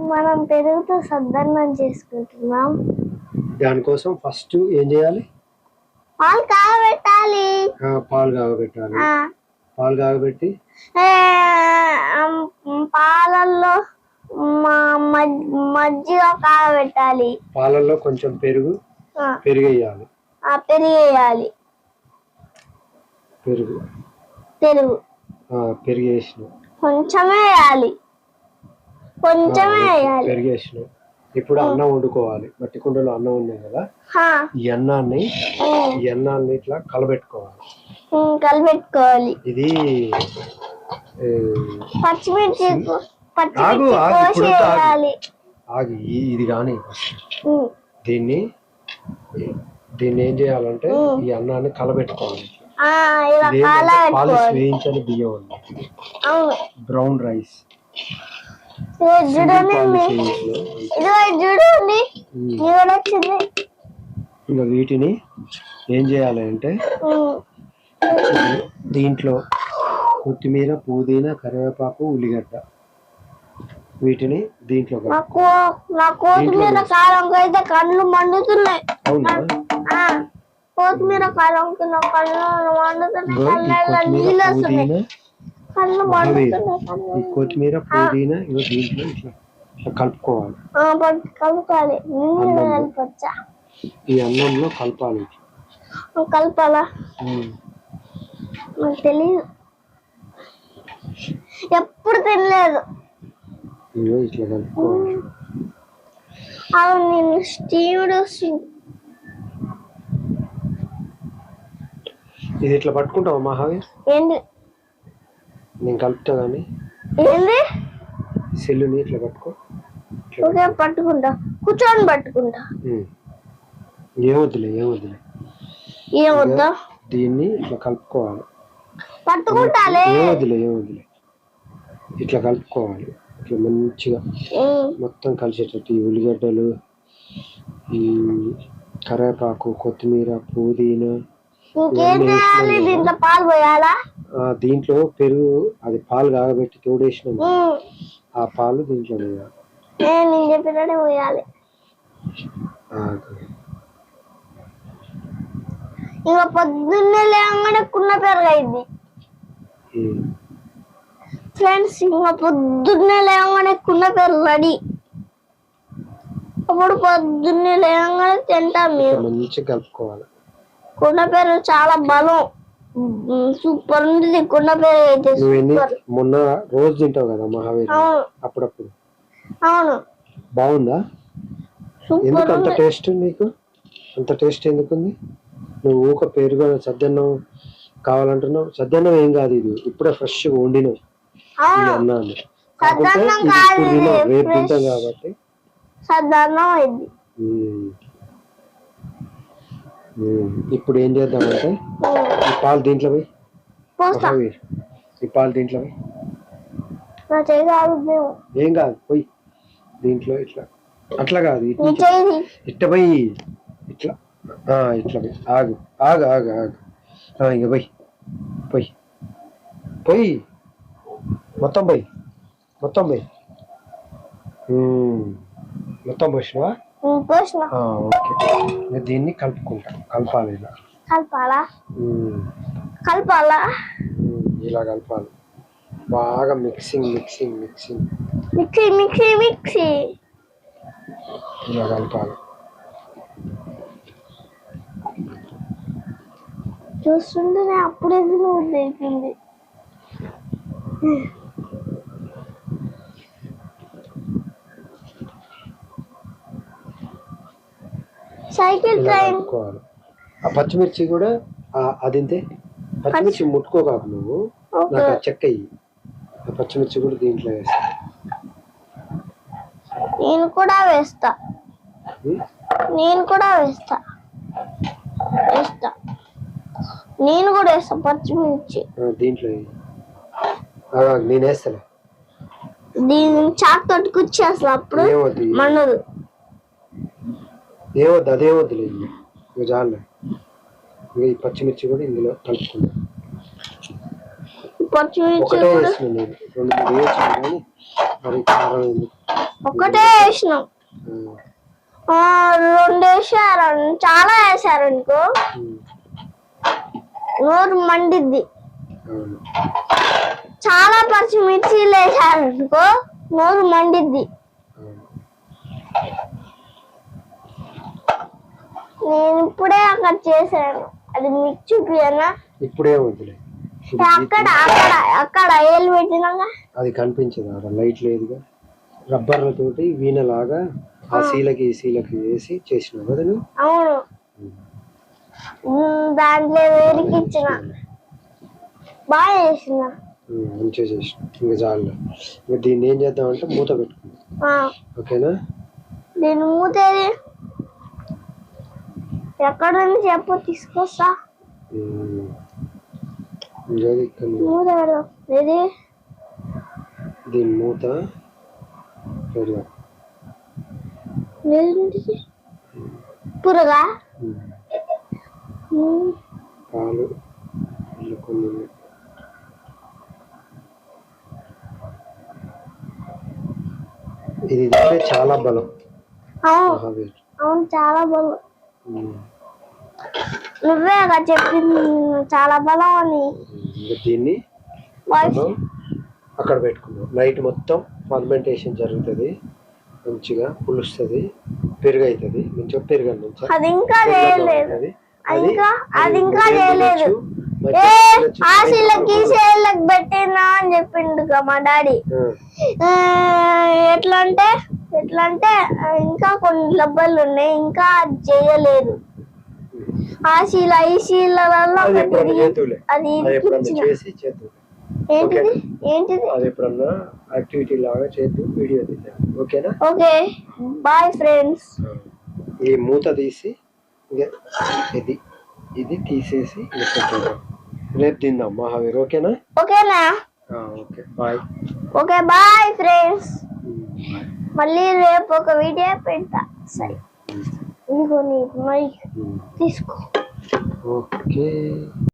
మనం పెరుగుతో సద్దన్నం చేసుకుంటున్నాం. దానికోసం ఫస్ట్ ఏం చేయాలి? పాలు కాగబెట్టాలి. ఆ, పాలు కాగబెట్టాలి. ఆ, పాలు కాగబెట్టి? ఏ, అమ్, పాలల్లో మ- మజ్- మజ్జిగ కాగబెట్టాలి. పాలల్లో కొంచెం పెరుగు ఆ, పెరుగు వేయాలి ఆ పెరిగేయాలి. పెరుగు. పెరుగు. ఆ, పెరుగు వేసిన కొంచెమే వేయాలి. కొంచెమే వేయాలి. పెరుగు వేసిన ఇప్పుడు అన్నం వండుకోవాలి. మట్టి కుండలో అన్నం ఉన్నాయి కదా? హా, ఈ అన్నాన్ని ఈ అన్నాన్ని ఇట్లా కలబెట్టుకోవాలి. ఉమ్, కలిపెట్టుకోవాలి ఇది ఏ, పచ్చిమిర్చి ఆగు, పచ్చిమిర్చి ఆగు, కోసి ఇప్పుడు వద్దు, ఆగు. వేయాలి. ఆగి ఈ- ఇది కానీ ఉమ్, దీన్ని దీన్ని ఏం చేయాలంటే ఈ అన్నాన్ని కలబెట్టుకోవాలి. ఆ, ఇలా ఇది కాల ఏంటంటే పాలిష్ పెట్టుకోవాలి వేయించని బియ్యం అవును. Brown rice. ఇంకా వీటిని ఏం చేయాలి అంటే దీంట్లో కొత్తిమీర పుదీనా కరివేపాకు ఉల్లిగడ్డ వీటిని దీంట్లో కొత్తిమీర కారం అయితే కళ్ళు మండుతున్నాయి. అవునా? కొత్తిమీర కారంకి నా కళ్ళు మండుతున్నాయి. కళ్ళు మండుతున్నాయి. ఈ కొత్తిమీర పుదీనా ఇగో దీంట్లో ఇట్లా కలుపుకోవాలి. కలపాలి. నిన్ను కలపచ్చా? ఈ అన్నంలో కలపాలి. కలపాలా. నాకు తెలియదు ఎప్పుడు తినలేదు. ఇట్లా కలుపుకోవాలి. అవును నేను స్టీమ్డ్ ఇది ఇట్లా పట్టుకుంటావా మహావీర్ ఏంది? నేను కలుపుతా కానీ ఏంది? సెల్లుని ఇట్లా పట్టుకో. ఓకే పట్టుకుంటా. కూర్చొని పట్టుకుంటా. ఏమొద్దులే ఏమొద్దులే. ఏమొద్దా? దీన్ని ఇట్లా కలుపుకోవాలి. పట్టుకుంటాలే. ఏమొద్దులే ఏమొద్దులే. ఇట్లా కలుపుకోవాలి. ఇట్లా మంచిగా మొత్తం కలిసేటట్టు ఈ ఉల్లిగడ్డలు ఈ కరివేపాకు కొత్తిమీర పుదీనా ఇంకేం చేయాలి? దీంట్లో పాలు పోయాలా? దీంట్లో పెరుగు అది పాలు కాగబెట్టి తోడేసినాం ఆ పాలు దీంట్లో పోయాలి. ఇంకా పొద్దున్నే లేవగానే కున్న పెరుగు అయింది ఉమ్. ఫ్రెండ్స్ ఇంకా పొద్దున్నే లేవగానే కున్న పెరుగు రెడీ అప్పుడు పొద్దున్నే లేవగానే తింటాం మేము. మంచిగా కలుపుకోవాలి. కుండ పెరుగు చాలా బలం. సూపర్ ఉంటుంది కుండ పెరుగు అయితే నువ్వు ఎన్ని మొన్న రోజు తింటావు కదా మహావీర్ అవును. అప్పుడప్పుడు. అవును. బాగుందా? సూపర్ ఎందుకు అంత ఉంది టేస్ట్ నీకు? అంత టేస్ట్ ఎందుకుంది? నువ్వు ఊక పెరుగు సద్దన్నం కావాలంటున్నావు. సద్దన్నం ఏం కాదు ఇది. ఇప్పుడే ఫ్రెష్ వండినావు. ఈ అవును అన్నాన్ని. కాకపోతే సద్దన్నం ఇది కాదు ఇప్పుడు తినవు, ఇది రేపు తింటాం fresh. కాబట్టి. సాధారణం అయింది ఉమ్. ఇప్పుడు ఏం చేద్దామంటే ఈ పాలు దీంట్లో పోయి. మహావీర్ ఈ పాలు దీంట్లో పోయి. ఏం కాదు పోయి. దీంట్లో ఇట్లా. అట్లా కాదు ఇట్ట పోయి. ఇట్లా. ఇట్లా పోయి. ఆగు. ఆగు ఆగు ఆగు. ఇంక పోయి. పోయి. పోయి. మొత్తం పోయి. మొత్తం పోయి. మొత్తం పోసినావా? ఓకే. నేను దీన్ని కలుపుకుంటా. కలపాలి ఇలా. కలపాలా. కలపాలా? ఇలా కలపాలి. బాగా mixing mixing mixing. Mixie mixie mixie. ఇలా కలపాలి. చూస్తుంటేనే అప్పుడే తెలిపింది సైకిల్ ట్రైన్ ఆ పచ్చిమిర్చి కూడా అదింతే పచ్చిమిర్చి ముట్టుకోకాకు నువ్వు. నాకు ఆ చెక్క. ఆ పచ్చిమిర్చి కూడా దీంట్లో వేస్తా. నేను కూడా వేస్తా. నేను కూడా వేస్తా. వేస్తా. నేను కూడా వేస్తా పచ్చిమిర్చి. దీంట్లో నేను వేస్తాను దీని చాక్ తోటి కుచ్చేస్తా అప్పుడు ఏమొద్దు మనదు ఏమొద్దు అదేమొద్దులే ఇయ్యి. ఇక చాలే. ఇంకా ఈ పచ్చిమిర్చి కూడా ఇందులో కలుపుకుందాం. పచ్చిమిర్చి ఒకటే వేసిన నేను. రెండు మూడు వేసిన కానీ మరి కారం ఎందుకు ఒక్కటే వేసినాం. ఉమ్, ఆ, రెండు వేసారు. చాలా వేసారు అనుకో ఉమ్, నోరు మండిద్ది. అవును. చాలా పచ్చిమిర్చిలు వేసారు అనుకో నోరు మండిద్ది. నేను ఇప్పుడే అక్కడ చేశాను. అది మీకు చూపియనా ఇప్పుడే వద్దులే అక్కడ అక్కడ అక్కడ ఏళ్ళు పెట్టినాక? అది కనిపించదు అక్కడ లైట్ లేదుగా. రబ్బర్లతోటి వీణలాగా ఆ శీలకి ఈ శీలకి వేసి చేసినావు కదా నువ్వు? అవును. దాంట్లో వేడికి ఇచ్చిన. బాగా చేసిన. మంచిగా చేసిన ఇంకా చాలు ఇంకా దీన్ని ఏం చేద్దామంటే మూత పెట్టుకుందాం. ఓకేనా? దీని మూతేది ఎక్కడ ఉంది చెప్పు తీసుకొస్తా. మూత. దీని పురగా? పాలు కొన్ని. ఇది చాలా బలం. అవును చాలా బలం. నువ్వే కదా చెప్పింది. చాలా బలం అని దీన్ని అక్కడ పెట్టుకుందాం. నైట్ మొత్తం ఫర్మెంటేషన్ జరుగుతుంది. మంచిగా పులుస్తుంది. పెరుగు అవుతుంది మంచిగా పెరుగు అది ఇంకా చేయలేదు. ఇంకా అది ఇంకా చేయలేదు. ఆశీలకి సేళ్ళకి పెట్టినా అని చెప్పిండు మా డాడీ. ఎట్లా అంటే ఎట్లా అంటే ఇంకా కొన్ని డబ్బాలు ఉన్నాయి ఇంకా అది చేయలేదు. ఆ శీల ఈ శీలలో అది ఎప్పుడన్నా చేతులే అది అది ఎప్పుడన్నా ఇచ్చిన. చేసి చేద్దాం ఏంటిది? ఏంటిది? అది ఎప్పుడన్నా యాక్టివిటీ లాగా చేద్దాం వీడియో తీద్దాం. ఓకేనా? ఓకే. Bye friends. ఈ మూత తీసి ఇదే ఇది ఇది తీసేసి ఇది పెట్టేద్దాం. రేపు తిందాం మహావీర్. ఓకేనా? ఓకేనా? Okay. Bye. Okay bye friends. మళ్ళీ రేపు ఒక వీడియో పెడతా. సరే. ఇదిగో నీ మైక్ తీసుకో. ఓకే.